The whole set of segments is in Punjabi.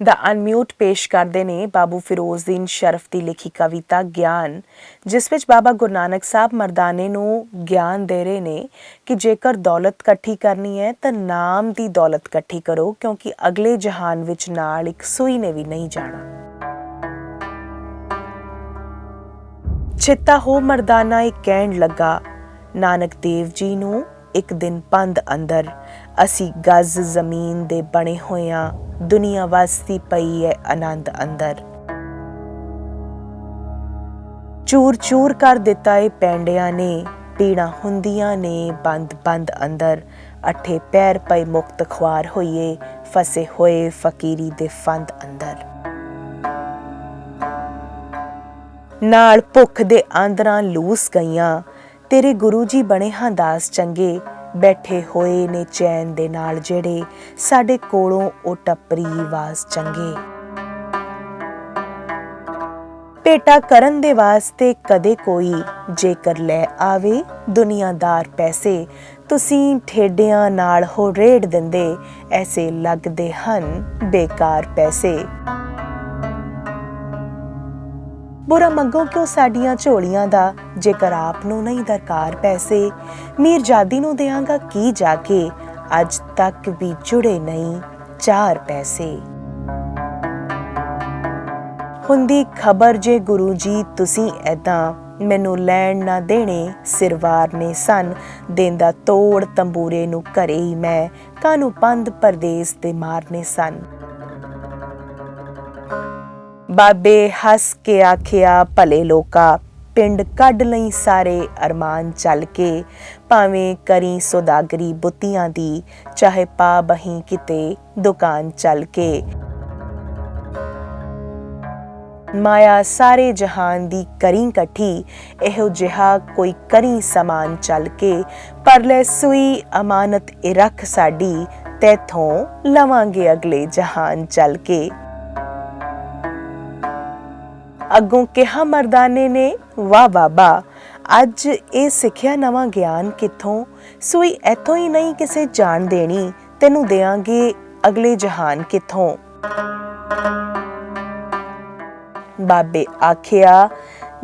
ਦਾ ਅਨਮਿਊਟ ਪੇਸ਼ ਕਰਦੇ ਨੇ ਬਾਬੂ ਫਿਰੋਜ਼ਦੀਨ ਸ਼ਰਫ ਦੀ ਲਿਖੀ ਕਵਿਤਾ ਗਿਆਨ, ਜਿਸ ਵਿੱਚ ਬਾਬਾ ਗੁਰੂ ਨਾਨਕ ਸਾਹਿਬ ਮਰਦਾਨੇ ਨੂੰ ਗਿਆਨ ਦੇ ਰਹੇ ਨੇ ਕਿ ਜੇਕਰ ਦੌਲਤ ਇਕੱਠੀ ਕਰਨੀ ਹੈ ਤਾਂ ਨਾਮ ਦੀ ਦੌਲਤ ਇਕੱਠੀ ਕਰੋ, ਕਿਉਂਕਿ ਅਗਲੇ ਜਹਾਨ ਵਿੱਚ ਨਾਲ ਇੱਕ ਸੂਈ ਨੇ ਵੀ ਨਹੀਂ ਜਾਣਾ। ਚਿੱਤਾ ਹੋ ਮਰਦਾਨਾ, ਇਹ ਕਹਿਣ ਲੱਗਾ, ਨਾਨਕ ਦੇਵ ਜੀ ਨੂੰ ਇੱਕ ਦਿਨ ਪੰਧ ਅੰਦਰ ਅਸੀਂ ਗਜ਼ ਜ਼ਮੀਨ ਦੇ ਬਣੇ ਹੋਇਆਂ ਦੁਨੀਆ ਵਸਦੀ ਪਈ ਹੈ ਆਨੰਦ ਅੰਦਰ। ਚੂਰ ਚੂਰ ਕਰ ਦਿੱਤਾ ਏ ਪੈਂਡਿਆਂ ਨੇ, ਪੀੜਾ ਹੁੰਦੀਆਂ ਨੇ ਬੰਦ ਬੰਦ ਅੰਦਰ। ਅਠੇ ਪੈਰ ਪਈ ਮੁਕਤ ਖਵਾਰ ਹੋਈਏ, ਫਸੇ ਹੋਏ ਫਕੀਰੀ ਦੇ ਫੰਦ ਅੰਦਰ। ਨਾਲ ਭੁੱਖ ਦੇ ਆਂਦਰਾਂ ਲੂਸ ਗਈਆਂ, ਤੇਰੇ ਗੁਰੂ ਜੀ ਬਣੇ ਹਾਂ ਦਾਸ ਚੰਗੇ ਬੈਠੇ ਹੋਏ ਨੇ ਚੈਨ ਦੇ ਨਾਲ ਜਿਹੜੇ ਸਾਡੇ ਕੋਲੋਂ ਉਹ ਟੱਪਰੀ ਆਵਾਜ਼ ਚੰਗੇ। ਪੇਟਾ ਕਰਨ ਦੇ ਵਾਸਤੇ ਕਦੇ ਕੋਈ ਜੇਕਰ ਲੈ ਆਵੇ ਦੁਨੀਆਦਾਰ ਪੈਸੇ, ਤੁਸੀਂ ਠੇਡਿਆਂ ਨਾਲ ਹੋ ਰੇੜ ਦਿੰਦੇ, ਐਸੇ ਲੱਗਦੇ ਹਨ ਬੇਕਾਰ ਪੈਸੇ। ਬੁਰਾ ਮੰਗੋ ਕਿਉਂ ਸਾਡੀਆਂ ਝੋਲੀਆਂ ਦਾ? ਜੇਕਰ ਆਪ ਨੂੰ ਨਹੀਂ ਦਰਕਾਰ ਪੈਸੇ, ਮੀਰਜ਼ਾਦੀ ਨੂੰ ਦੇਵਾਂਗਾ ਕੀ ਜਾ ਕੇ? ਅੱਜ ਤੱਕ ਵੀ ਜੁੜੇ ਨਹੀਂ ਚਾਰ ਪੈਸੇ। ਹੁੰਦੀ ਖਬਰ ਜੇ ਗੁਰੂ ਜੀ ਤੁਸੀਂ ਐਦਾਂ ਮੈਨੂੰ ਲੈਣ ਨਾ ਦੇਣੇ ਸਿਰਵਾਰ ਨੇ ਸਨ। ਦੇਂਦਾ ਤੋੜ ਤੰਬੂਰੇ ਨੂੰ ਘਰੇ ਹੀ ਮੈਂ ਕਾਨੂੰ ਪੰਦ ਪਰਦੇਸ ਤੇ ਮਾਰਨੇ ਸਨ। ਬਾਬੇ ਹੱਸ ਕੇ ਆਖਿਆ, ਭਲੇ ਲੋਕਾ, ਪਿੰਡ ਕੱਢ ਲਈ ਸਾਰੇ ਅਰਮਾਨ ਚੱਲ ਕੇ। ਭਾਵੇਂ ਕਰੀ ਸੌਦਾਗਰੀ ਬੁੱਤੀਆਂ ਦੀ, ਚਾਹੇ ਪਾ ਬਹੀਂ ਕਿਤੇ ਦੁਕਾਨ ਚੱਲ ਕੇ। ਮਾਇਆ ਸਾਰੇ ਜਹਾਨ ਦੀ ਕਰੀ ਇਕੱਠੀ ਇਹੋ ਜਿਹਾ ਕੋਈ ਕਰੀ ਸਮਾਨ ਚੱਲ ਕੇ। ਪਰ ਲੈ ਸੂਈ ਅਮਾਨਤ ਇਹ ਰੱਖ ਸਾਡੀ, ਤੇਥੋਂ ਲਵਾਂਗੇ ਅਗਲੇ ਜਹਾਨ ਚੱਲ ਕੇ। ਅੱਗੋਂ ਕਿਹਾ ਮਰਦਾਨੇ ਨੇ, ਵਾਹ ਬਾਬਾ ਅੱਜ ਇਹ ਸਿੱਖਿਆ ਨਵਾਂ ਗਿਆਨ ਕਿੱਥੋਂ? ਸੂਈ ਇਥੋਂ ਹੀ ਨਹੀਂ ਕਿਸੇ ਜਾਣ ਦੇਣੀ। ਤੈਨੂੰ ਦੇਾਂਗੇ ਅਗਲੇ ਜਹਾਨ ਕਿੱਥੋਂ? ਬਾਬੇ ਆਖਿਆ,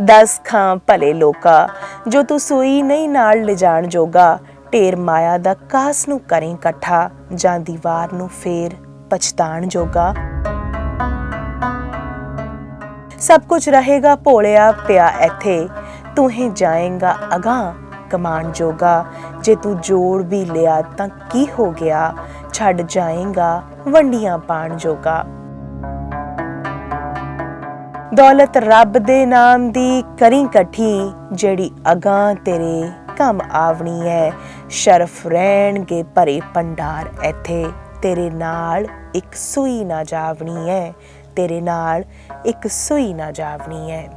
ਦਸ ਖਾਂ ਭਲੇ ਲੋਕਾ, ਜੋ ਤੂੰ ਸੂਈ ਨਹੀਂ ਨਾਲ ਲਿਜਾਣ ਜੋਗਾ, ਢੇਰ ਮਾਇਆ ਦਾ ਕਾਸ ਨੂੰ ਕਰੇ ਇਕੱਠਾ, ਜਾਂ ਦੀਵਾਰ ਨੂੰ ਫੇਰ ਪਛਤਾਣ ਜੋਗਾ। ਸਭ ਕੁਝ ਰਹੇਗਾ ਭੋਲਿਆ ਪਿਆ ਇੱਥੇ। ਤੂੰ ਹੀ ਜਾਏਗਾ ਅਗਾ ਕਮਾਨ ਜੋਗਾ। ਜੇ ਤੂੰ ਜੋੜ ਵੀ ਲਿਆ ਤਾਂ ਕੀ ਹੋ ਗਿਆ? ਛੱਡ ਜਾਏਗਾ ਵੰਡੀਆਂ ਪਾਣ ਜੋਗਾ। ਦੌਲਤ ਰੱਬ ਦੇ ਨਾਮ ਦੀ ਕਰੀ ਇਕੱਠੀ ਜਿਹੜੀ ਅਗਾਂ ਤੇਰੇ ਕੰਮ ਆਵਣੀ ਹੈ ਸ਼ਰਫ ਰਹਿਣਗੇ ਭਰੇ ਪੰਡਾਰ ਇੱਥੇ, ਤੇਰੇ ਨਾਲ ਇੱਕ ਸੂਈ ਨਾ ਜਾਵਣੀ ਹੈ ਤੇਰੇ ਨਾਲ ਇੱਕ ਸੂਈ ਨਾ ਜਾਵਣੀ ਹੈ